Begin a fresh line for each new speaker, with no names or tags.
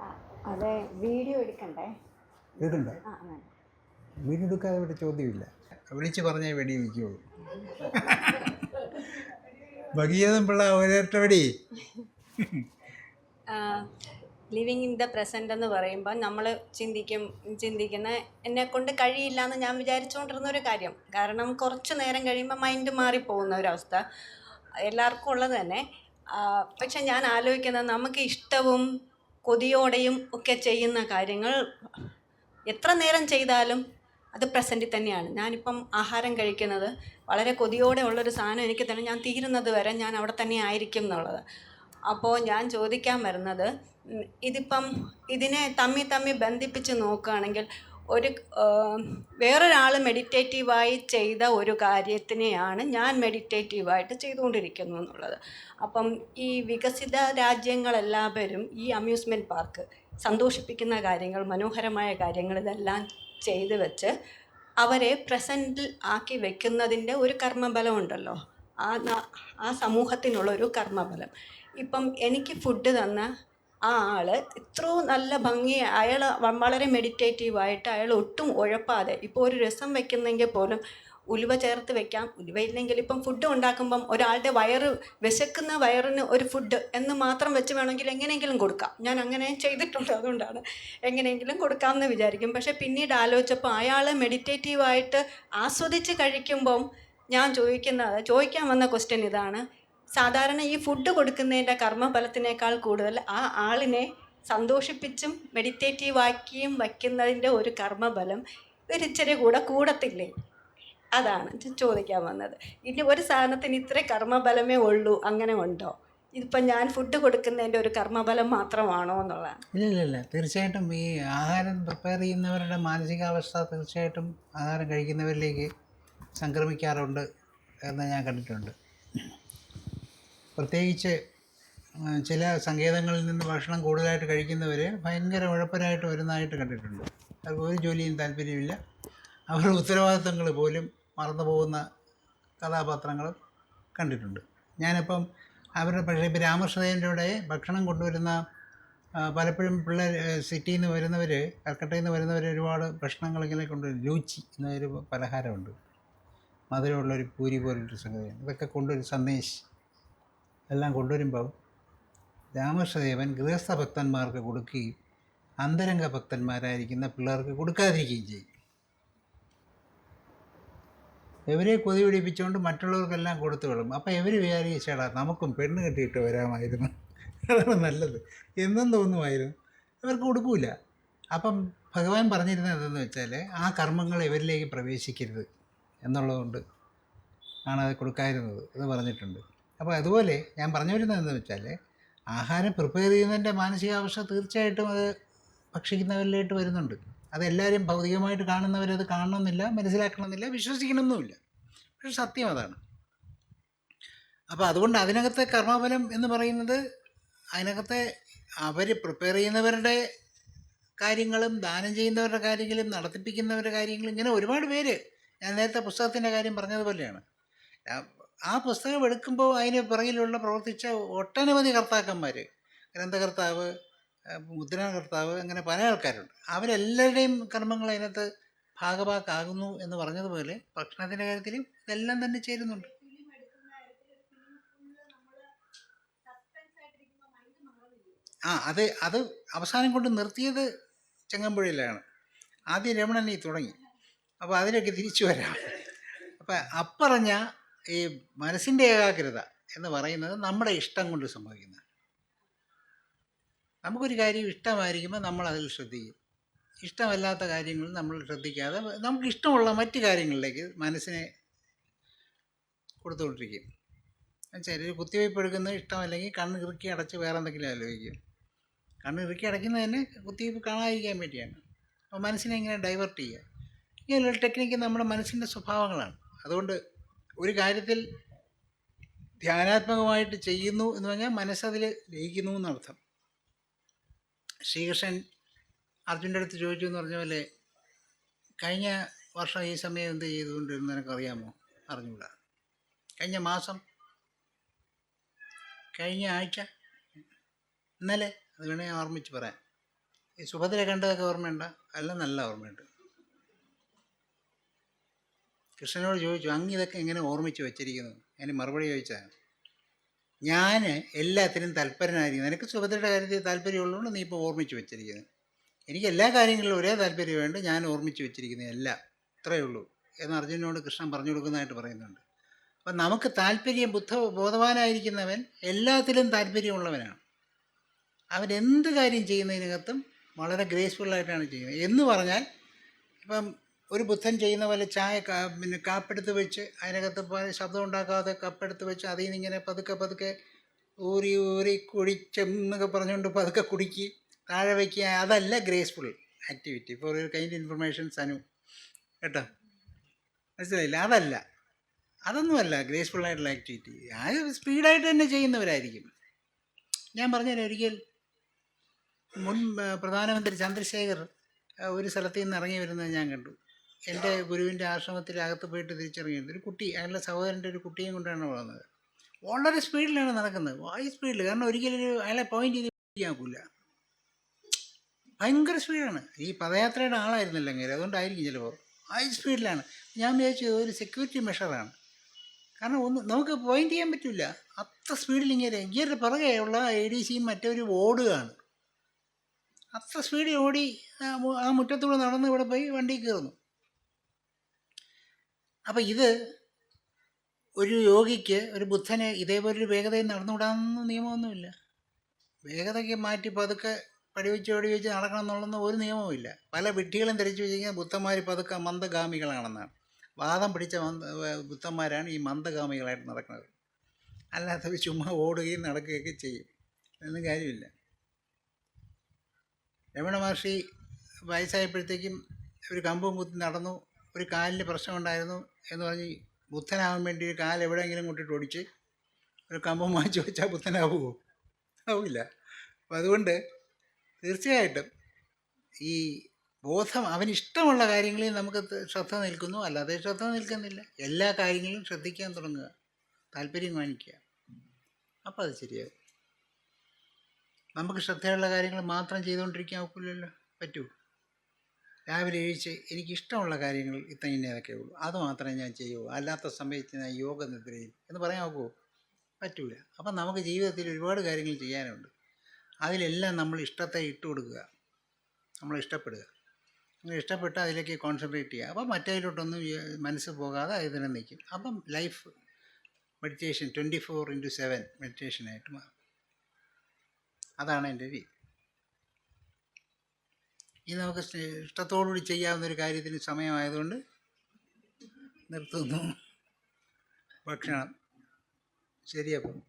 ആ, അതെ വീഡിയോ എടുക്കണ്ടേ? എടുക്കണ്ടേ. വീഡിയോ
എടുക്കാതെ ഇവിടെ ചോദ്യമില്ല. വിളിച്ച് പറഞ്ഞാൽ വെടി വയ്ക്കുള്ളൂ. ഭഗീയതും പിള്ള ഒരേറ്റവടി
ലിവിങ് ഇൻ ദ പ്രസന്റ് എന്ന് പറയുമ്പോൾ നമ്മൾ ചിന്തിക്കും ചിന്തിക്കുന്ന എന്നെ കൊണ്ട് കഴിയില്ല എന്ന് ഞാൻ വിചാരിച്ചുകൊണ്ടിരുന്ന ഒരു കാര്യം. കാരണം കുറച്ച് നേരം കഴിയുമ്പോൾ മൈൻഡ് മാറിപ്പോകുന്ന ഒരവസ്ഥ എല്ലാവർക്കും ഉള്ളത് തന്നെ. പക്ഷെ ഞാൻ ആലോചിക്കുന്നത് നമുക്ക് ഇഷ്ടവും കൊതിയോടെയും ഒക്കെ ചെയ്യുന്ന കാര്യങ്ങൾ എത്ര നേരം ചെയ്താലും അത് പ്രസന്റിൽ തന്നെയാണ്. ഞാനിപ്പം ആഹാരം കഴിക്കുന്നത് വളരെ കൊതിയോടെ ഉള്ളൊരു സാധനം എനിക്ക് തന്നെ ഞാൻ തീരുന്നത് വരെ ഞാൻ അവിടെ തന്നെ ആയിരിക്കും എന്നുള്ളത്. അപ്പോൾ ഞാൻ ചോദിക്കാൻ വരുന്നത് ഇതിപ്പം ഇതിനെ തമ്മി തമ്മി ബന്ധിപ്പിച്ച് നോക്കുകയാണെങ്കിൽ ഒരു വേറൊരാൾ മെഡിറ്റേറ്റീവായി ചെയ്ത ഒരു കാര്യത്തിനെയാണ് ഞാൻ മെഡിറ്റേറ്റീവായിട്ട് ചെയ്തുകൊണ്ടിരിക്കുന്നു എന്നുള്ളത് അപ്പം ഈ വികസിത രാജ്യങ്ങളെല്ലാവരും ഈ അമ്യൂസ്മെന്റ് പാർക്ക് സന്തോഷിപ്പിക്കുന്ന കാര്യങ്ങൾ മനോഹരമായ കാര്യങ്ങൾ ഇതെല്ലാം ചെയ്തു വെച്ച് അവരെ പ്രസന്റിൽ ആക്കി വെക്കുന്നതിന്റെ ഒരു കർമ്മബലം ഉണ്ടല്ലോ ആ ആ സമൂഹത്തിനുള്ള ഒരു കർമ്മബലം. ഇപ്പം എനിക്ക് ഫുഡ് തന്ന ആ ആൾ ഇത്രയും നല്ല ഭംഗി അയാൾ വളരെ മെഡിറ്റേറ്റീവായിട്ട് അയാൾ ഒട്ടും ഉഴപ്പാതെ ഇപ്പോൾ ഒരു രസം വെക്കുന്നെങ്കിൽ പോലും ഉലുവ ചേർത്ത് വെക്കാം. ഉലുവ ഇല്ലെങ്കിൽ ഇപ്പം ഫുഡ് ഉണ്ടാക്കുമ്പം ഒരാളുടെ വയറ് വിശക്കുന്ന വയറിന് ഒരു ഫുഡ് എന്ന് മാത്രം വെച്ച് വേണമെങ്കിൽ എങ്ങനെയെങ്കിലും കൊടുക്കാം. ഞാൻ അങ്ങനെ ചെയ്തിട്ടുണ്ട്. അതുകൊണ്ടാണ് എങ്ങനെയെങ്കിലും കൊടുക്കാമെന്ന് വിചാരിക്കും. പക്ഷേ പിന്നീട് ആലോചിച്ചപ്പോൾ അയാൾ മെഡിറ്റേറ്റീവായിട്ട് ആസ്വദിച്ച് കഴിക്കുമ്പം ഞാൻ ചോദിക്കുന്നത് ചോദിക്കാൻ വന്ന ക്വസ്റ്റ്യൻ ഇതാണ് സാധാരണ ഈ ഫുഡ് കൊടുക്കുന്നതിന്റെ കർമ്മഫലത്തിനേക്കാൾ കൂടുതൽ ആ ആളിനെ സന്തോഷിപ്പിച്ചും മെഡിറ്റേറ്റീവാക്കിയും വയ്ക്കുന്നതിന്റെ ഒരു കർമ്മഫലം ഒരിച്ചിരി കൂടെ കൂടത്തില്ലേ? അതാണ് ചോദിക്കാൻ വന്നത്. ഇനി ഒരു സാധനത്തിന് ഇത്ര കർമ്മഫലമേ ഉള്ളൂ അങ്ങനെ ഉണ്ടോ? ഇതിപ്പോൾ ഞാൻ ഫുഡ് കൊടുക്കുന്നതിന്റെ ഒരു കർമ്മഫലം മാത്രമാണോ എന്നുള്ളതാണ്.
ഇല്ല ഇല്ല ഇല്ല തീർച്ചയായിട്ടും ഈ ആഹാരം പ്രിപ്പയർ ചെയ്യുന്നവരുടെ മാനസികാവസ്ഥ തീർച്ചയായിട്ടും ആഹാരം കഴിക്കുന്നവരിലേക്ക് സംക്രമിക്കാറുണ്ട് എന്ന് ഞാൻ കണ്ടിട്ടുണ്ട്. പ്രത്യേകിച്ച് ചില സങ്കേതങ്ങളിൽ നിന്ന് ഭക്ഷണം കൂടുതലായിട്ട് കഴിക്കുന്നവർ ഭയങ്കര ഉഴപ്പരായിട്ട് വരുന്നതായിട്ട് കണ്ടിട്ടുണ്ട്. അവർക്ക് ഒരു ജോലിയും താല്പര്യമില്ല അവരുടെ ഉത്തരവാദിത്തങ്ങൾ പോലും മറന്നു പോകുന്ന കഥാപാത്രങ്ങളും കണ്ടിട്ടുണ്ട്. ഞാനിപ്പം അവരുടെ പക്ഷേ ഇപ്പോൾ രാമകൃഷ്ണദേവന്റെ ഭക്ഷണം കൊണ്ടുവരുന്ന പലപ്പോഴും പിള്ളേർ സിറ്റിയിൽ നിന്ന് വരുന്നവർ കൽക്കട്ടയിൽ നിന്ന് വരുന്നവർ ഒരുപാട് ഭക്ഷണങ്ങൾ ഇങ്ങനെ കൊണ്ടുവരും. ലൂച്ചി എന്നൊരു പലഹാരമുണ്ട്. മധുരമുള്ളൊരു പൂരി പോലൊരു സംഗതിയാണ്. ഇതൊക്കെ കൊണ്ടൊരു സന്ദേശ്. എല്ലാം കൊണ്ടുവരുമ്പോൾ രാമകൃഷ്ണദേവൻ ഗൃഹസ്ഥ ഭക്തന്മാർക്ക് കൊടുക്കുകയും അന്തരംഗ ഭക്തന്മാരായിരിക്കുന്ന പിള്ളേർക്ക് കൊടുക്കാതിരിക്കുകയും ചെയ്യും. ഇവരെ കൊതി പിടിപ്പിച്ചുകൊണ്ട് മറ്റുള്ളവർക്കെല്ലാം കൊടുത്തു വിടും. അപ്പോൾ ഇവർ വിചാരിച്ചേടാ നമുക്കും പെണ്ണ് കെട്ടിയിട്ട് വരാമായിരുന്നു. അതാണ് നല്ലത്. എന്നും തോന്നുമായിരുന്നു. ഇവർക്ക് കൊടുക്കൂല. അപ്പം ഭഗവാൻ പറഞ്ഞിരുന്നത് എന്തെന്ന് വെച്ചാൽ ആ കർമ്മങ്ങൾ ഇവരിലേക്ക് പ്രവേശിക്കരുത് എന്നുള്ളതുകൊണ്ട് ആണ് അത് കൊടുക്കാതിരുന്നത് എന്ന് പറഞ്ഞിട്ടുണ്ട്. അപ്പോൾ അതുപോലെ ഞാൻ പറഞ്ഞു വരുന്നത് എന്താണെന്ന് വെച്ചാൽ ആഹാരം പ്രിപ്പയർ ചെയ്യുന്നതിന്റെ മാനസികാവസ്ഥ തീർച്ചയായിട്ടും അത് ഭക്ഷിക്കുന്നവരിലേക്ക് വരുന്നുണ്ട്. അതെല്ലാവരും ഭൗതികമായിട്ട് കാണുന്നവരത് കാണണമെന്നില്ല മനസ്സിലാക്കണമെന്നില്ല വിശ്വസിക്കണമെന്നുമില്ല. പക്ഷെ സത്യം അതാണ്. അപ്പോൾ അതുകൊണ്ട് അതിനകത്തെ കർമ്മഫലം എന്ന് പറയുന്നത് അതിനകത്തെ അവർ പ്രിപ്പയർ ചെയ്യുന്നവരുടെ കാര്യങ്ങളും ദാനം ചെയ്യുന്നവരുടെ കാര്യങ്ങളും നടത്തിപ്പിക്കുന്നവരുടെ കാര്യങ്ങളും ഇങ്ങനെ ഒരുപാട് പേര് ഞാൻ നേരത്തെ പുസ്തകത്തിന്റെ കാര്യം പറഞ്ഞതുപോലെയാണ്. ആ- പുസ്തകം എടുക്കുമ്പോൾ അതിന് പിറകിലുള്ള പ്രവർത്തിച്ച ഒട്ടനവധി കർത്താക്കന്മാർ ഗ്രന്ഥകർത്താവ് മുദ്രണകർത്താവ് അങ്ങനെ പല ആൾക്കാരുണ്ട്. അവരെല്ലാവരുടെയും കർമ്മങ്ങൾ അതിനകത്ത് ഭാഗഭാക്കാകുന്നു എന്ന് പറഞ്ഞതുപോലെ ഭക്ഷണത്തിന്റെ കാര്യത്തിലും ഇതെല്ലാം തന്നെ ചേരുന്നുണ്ട്. ആ അത് അത് അവസാനം കൊണ്ട് നിർത്തിയത് ചെങ്ങമ്പുഴയിലാണ്. ആദ്യം രമണനി തുടങ്ങി. അപ്പോൾ അതിലേക്ക് തിരിച്ചു വരാം. അപ്പം അപ്പറഞ്ഞ ഈ മനസ്സിന്റെ ഏകാഗ്രത എന്ന് പറയുന്നത് നമ്മുടെ ഇഷ്ടം കൊണ്ട് സംഭവിക്കുന്നത്. നമുക്കൊരു കാര്യം ഇഷ്ടമായിരിക്കുമ്പോൾ നമ്മൾ അതിൽ ശ്രദ്ധിക്കും. ഇഷ്ടമല്ലാത്ത കാര്യങ്ങൾ നമ്മൾ ശ്രദ്ധിക്കാതെ നമുക്ക് ഇഷ്ടമുള്ള മറ്റു കാര്യങ്ങളിലേക്ക് മനസ്സിനെ കൊടുത്തുകൊണ്ടിരിക്കും. ചിലർ കുത്തിവയ്പ്പ് എടുക്കുന്നത് ഇഷ്ടമല്ലെങ്കിൽ കണ്ണ് ഇറുക്കി അടച്ച് വേറെ എന്തെങ്കിലും ആലോചിക്കും. കണ്ണ് ഇറുക്കി അടയ്ക്കുന്നത് കുത്തിവയ്പ്പ് കാണാതിരിക്കാൻ വേണ്ടിയാണ്. അപ്പോൾ മനസ്സിനെ ഇങ്ങനെ ഡൈവേർട്ട് ചെയ്യുക. ഇങ്ങനെയുള്ള ടെക്നിക്ക് നമ്മുടെ മനസ്സിന്റെ സ്വഭാവങ്ങളാണ്. അതുകൊണ്ട് ഒരു കാര്യത്തിൽ ധ്യാനാത്മകമായിട്ട് ചെയ്യുന്നു എന്ന് പറഞ്ഞാൽ മനസ്സതിൽ ലയിക്കുന്നു എന്നർത്ഥം. ശ്രീകൃഷ്ണൻ അർജുന്റെ അടുത്ത് ചോദിച്ചു എന്ന് പറഞ്ഞ പോലെ കഴിഞ്ഞ വർഷം ഈ സമയം എന്ത് ചെയ്തുകൊണ്ടിരുന്നു നിനക്കറിയാമോ? അറിഞ്ഞൂടാ കഴിഞ്ഞ മാസം കഴിഞ്ഞ ആഴ്ച ഇന്നലെ അത് വേണേൽ ഓർമ്മിച്ച് പറയാം. ഈ സുഭദ്ര കണ്ടതൊക്കെ ഓർമ്മയുണ്ടോ? അല്ല നല്ല ഓർമ്മയുണ്ട്. കൃഷ്ണനോട് ചോദിച്ചു അങ്ങ് ഇതൊക്കെ എങ്ങനെ ഓർമ്മിച്ച് വെച്ചിരിക്കുന്നു? അതിന് മറുപടി ചോദിച്ചാൽ ഞാൻ എല്ലാത്തിനും തൽപരനായിരിക്കും നിനക്ക് സുഭദ്രയുടെ കാര്യത്തിൽ താല്പര്യമുള്ളതുകൊണ്ട് നീ ഇപ്പോൾ ഓർമ്മിച്ച് വെച്ചിരിക്കുന്നത് എനിക്ക് എല്ലാ കാര്യങ്ങളിലും ഒരേ താല്പര്യമുണ്ട്. ഞാൻ ഓർമ്മിച്ച് വെച്ചിരിക്കുന്നത് എല്ലാം. ഇത്രയേ ഉള്ളൂ. എന്ന് അർജുനോട് കൃഷ്ണൻ പറഞ്ഞു കൊടുക്കുന്നതായിട്ട് പറയുന്നുണ്ട്. അപ്പം നമുക്ക് താല്പര്യം ബുദ്ധ ബോധവാനായിരിക്കുന്നവൻ എല്ലാത്തിലും താല്പര്യമുള്ളവനാണ്. അവൻ എന്ത് കാര്യം ചെയ്യുന്നതിനകത്തും വളരെ ഗ്രേസ്ഫുള്ളായിട്ടാണ് ചെയ്യുന്നത്. എന്ന് പറഞ്ഞാൽ ഇപ്പം ഒരു ബുദ്ധൻ ചെയ്യുന്ന പോലെ ചായ പിന്നെ കാപ്പെടുത്ത് വെച്ച് അതിനകത്ത് ശബ്ദം ഉണ്ടാക്കാതെ കപ്പെടുത്ത് വെച്ച് അതിൽ നിന്ന് ഇങ്ങനെ പതുക്കെ പതുക്കെ ഊരി ഊരി കുഴിച്ചെന്നൊക്കെ പറഞ്ഞുകൊണ്ട് പതുക്കെ കുടിക്കി. താഴെ വയ്ക്കുക അതല്ല ഗ്രേസ്ഫുൾ ആക്ടിവിറ്റി. ഫോർ ഒരു കൈൻഡ് ഇൻഫർമേഷൻ സനു കേട്ടോ? മനസ്സിലായില്ല? അതല്ല. അതൊന്നുമല്ല ഗ്രേസ്ഫുൾ ആയിട്ടുള്ള ആക്ടിവിറ്റി. ആ സ്പീഡായിട്ട് തന്നെ ചെയ്യുന്നവരായിരിക്കും. ഞാൻ പറഞ്ഞുതരാം ഒരിക്കൽ മുൻ പ്രധാനമന്ത്രി ചന്ദ്രശേഖർ ഒരു സ്ഥലത്ത് നിന്ന് ഇറങ്ങി വരുന്നത് ഞാൻ കണ്ടു. എന്റെ ഗുരുവിന്റെ ആശ്രമത്തിൽ അകത്ത് പോയിട്ട് തിരിച്ചറിയുന്നത് ഒരു കുട്ടി അയാളുടെ സഹോദരന്റെ ഒരു കുട്ടിയും കൊണ്ടാണ് വളർന്നത്. വളരെ സ്പീഡിലാണ് നടക്കുന്നത്. വളരെ സ്പീഡിൽ കാരണം ഒരിക്കലും ഒരു അയാളെ പോയിന്റ് ചെയ്ത് പിടിക്കാക്കൂല ഭയങ്കര സ്പീഡാണ്. ഈ പദയാത്രയുടെ ആളായിരുന്നില്ലെങ്കിൽ അങ്ങനെ അതുകൊണ്ടായിരിക്കും ചിലപ്പോൾ. ഹൈ സ്പീഡിലാണ്. ഞാൻ വിചാരിച്ചു ഒരു സെക്യൂരിറ്റി മെഷറാണ് കാരണം ഒന്ന് നമുക്ക് പോയിന്റ് ചെയ്യാൻ പറ്റില്ല അത്ര സ്പീഡിൽ ഇങ്ങനെ ഇങ്ങനെ പിറകെ ഉള്ള എ ഡി സിയും മറ്റൊരു ഓടുകയാണ്. അത്ര സ്പീഡിൽ ഓടി ആ മുറ്റത്തൂടെ നടന്ന് ഇവിടെ പോയി വണ്ടി കയറുന്നു. അപ്പം ഇത് ഒരു യോഗിക്ക് ഒരു ബുദ്ധന് ഇതേപോലൊരു വേഗതയിൽ നടന്നുകൂടാമെന്ന് നിയമമൊന്നുമില്ല. വേഗതയ്ക്ക് മാറ്റി പതുക്കെ പടിവെച്ച് പടിവെച്ച് നടക്കണം എന്നുള്ളൊന്നും ഒരു നിയമവുമില്ല. പല വിട്ടികളും ധരിച്ചു വെച്ചിരിക്കുന്ന ബുദ്ധന്മാർ പതുക്കെ മന്ദഗാമികളാണെന്നാണ്. വാദം പിടിച്ച മന്ദ ബുദ്ധന്മാരാണ് ഈ മന്ദഗാമികളായിട്ട് നടക്കുന്നത്. അല്ലാത്തവർ ചുമ്മാ ഓടുകയും നടക്കുകയൊക്കെ ചെയ്യും. എന്നും കാര്യമില്ല. രമണ മഹർഷി വയസ്സായപ്പോഴത്തേക്കും ഒരു കമ്പും കുത്തി നടന്നു. ഒരു കാലിന് പ്രശ്നമുണ്ടായിരുന്നു എന്ന് പറഞ്ഞ് ബുദ്ധനാവാൻ വേണ്ടി ഒരു കാൽ എവിടെയെങ്കിലും കൊണ്ടിട്ട് ഒടിച്ച് ഒരു കമ്പം വാങ്ങിച്ചു വെച്ചാൽ ബുദ്ധനാവുമോ ആവില്ല. അപ്പം അതുകൊണ്ട് തീർച്ചയായിട്ടും ഈ ബോധം അവന് ഇഷ്ടമുള്ള കാര്യങ്ങളിൽ നമുക്ക് ശ്രദ്ധ നിൽക്കുന്നു. അല്ലാതെ ശ്രദ്ധ നിൽക്കുന്നില്ല. എല്ലാ കാര്യങ്ങളിലും ശ്രദ്ധിക്കാൻ തുടങ്ങുക. താല്പര്യം കാണിക്കുക. അപ്പോൾ അത് ശരിയാകും. നമുക്ക് ശ്രദ്ധയുള്ള കാര്യങ്ങൾ മാത്രം ചെയ്തുകൊണ്ടിരിക്കാൻ ഒക്കില്ലല്ലോ. പറ്റൂ. രാവിലെ എഴുതിച്ച് എനിക്കിഷ്ടമുള്ള കാര്യങ്ങൾ ഇത്ര ഇന്നതൊക്കെ ഉള്ളൂ. അത് മാത്രമേ ഞാൻ ചെയ്യൂ. അല്ലാത്ത സമയത്ത് ഞാൻ യോഗ നിദ്രയും എന്ന് പറയാൻ നോക്കുമോ പറ്റൂല. അപ്പം നമുക്ക് ജീവിതത്തിൽ ഒരുപാട് കാര്യങ്ങൾ ചെയ്യാനുണ്ട്. അതിലെല്ലാം നമ്മൾ ഇഷ്ടത്തെ ഇട്ട് കൊടുക്കുക. നമ്മൾ ഇഷ്ടപ്പെടുക. അങ്ങനെ ഇഷ്ടപ്പെട്ട് അതിലേക്ക് കോൺസെൻട്രേറ്റ് ചെയ്യുക. അപ്പം മറ്റേതിലോട്ടൊന്നും മനസ്സ് പോകാതെ അതിൽ തന്നെ നിൽക്കും. അപ്പം life meditation twenty four into seven മെഡിറ്റേഷനായിട്ട് മാറും. അതാണ് എന്റെ രീതി. ഇനി നമുക്ക് ഇഷ്ടത്തോടുകൂടി ചെയ്യാവുന്ന ഒരു കാര്യത്തിന് സമയമായതുകൊണ്ട് നിർത്തുന്നു. ഭക്ഷണം. ശരിയപ്പം.